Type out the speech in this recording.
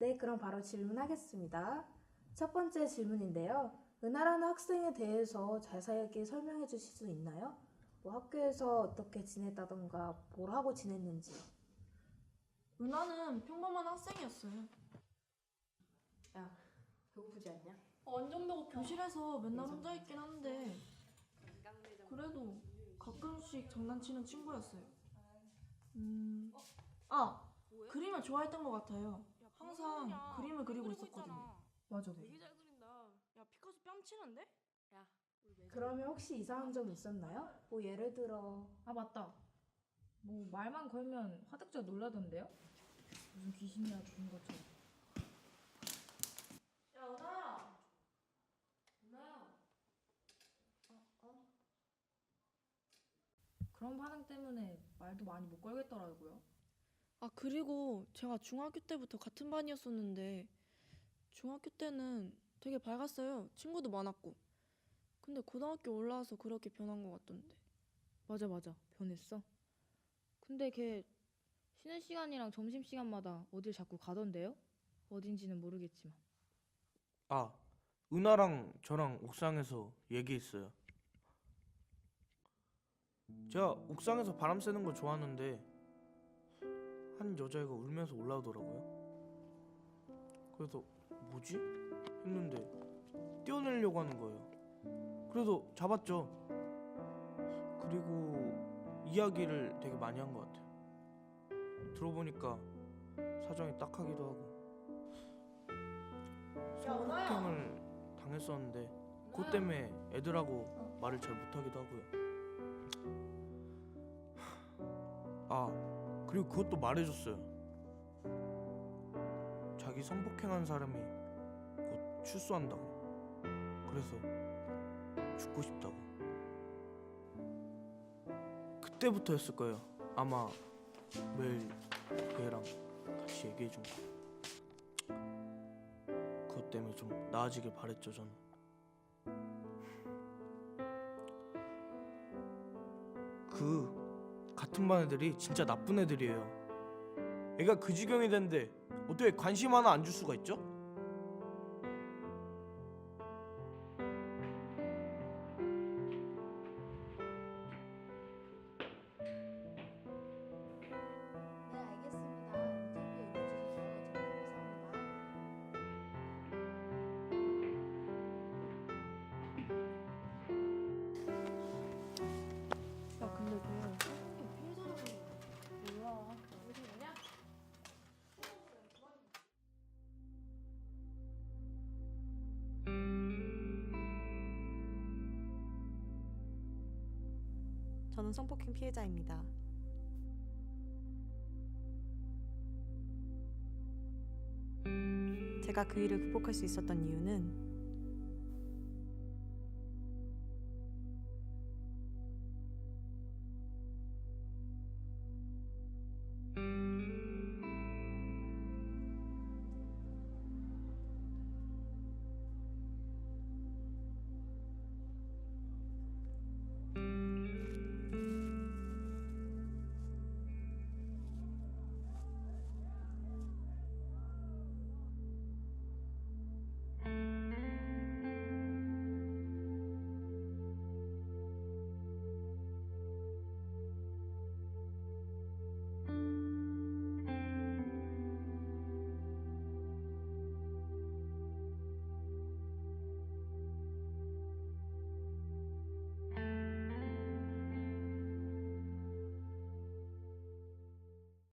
네, 그럼 바로 질문하겠습니다. 첫 번째 질문인데요. 은하라는 학생에 대해서 자세하게 설명해 주실 수 있나요? 뭐 학교에서 어떻게 지냈다던가 뭘 하고 지냈는지. 은하는 평범한 학생이었어요. 야, 배고프지 않냐? 완전 배고 교실에서 맨날 혼자 있긴 한데 그래도 가끔씩 장난치는 친구였어요. 음, 아 그림을 좋아했던 것 같아요. 항상 그림을 그리고 있었거든요. 맞아. 되게 잘 그린다. 야 피카소 뺨치는데? 야 그러면 혹시 이상한 점 있었나요? 뭐 예를 들어 아 맞다. 뭐 말만 걸면 화득자 놀라던데요? 무슨 귀신이라 죽은 것처럼. 야 은하야. 누나야. 그런 반응 때문에 말도 많이 못 걸겠더라고요. 아 그리고 제가 중학교 때부터 같은 반이었었는데 중학교 때는 되게 밝았어요. 친구도 많았고. 근데 고등학교 올라와서 그렇게 변한 것 같던데. 맞아 맞아. 변했어. 근데 걔 쉬는 시간이랑 점심 시간마다 어딜 자꾸 가던데요? 어딘지는 모르겠지만. 아, 은하랑 저랑 옥상에서 얘기했어요. 제가 옥상에서 바람 쐬는 거 좋아하는데 한 여자애가 울면서 올라오더라고요. 그래서 뭐지? 했는데 뛰어내려고 하는 거예요. 그래도 잡았죠. 그리고 이야기를 되게 많이 한 것 같아요. 들어보니까 사정이 딱하기도 하고 성폭행을 당했었는데 그것 때문에 애들하고 말을 잘 못하기도 하고요. 아 그리고 그것도 말해줬어요. 자기 성폭행한 사람이 곧 출소한다고. 그래서 죽고 싶다고. 그때부터였을 거예요. 아마 매일 그 애랑 같이 얘기해준 거. 그것 때문에 좀 나아지길 바랬죠 저는 그 같은 반 애들이 진짜 나쁜 애들이에요 애가 그 지경이 됐는데 어떻게 관심 하나 안 줄 수가 있죠? 저는 성폭행 피해자입니다. 제가 그 일을 극복할 수 있었던 이유는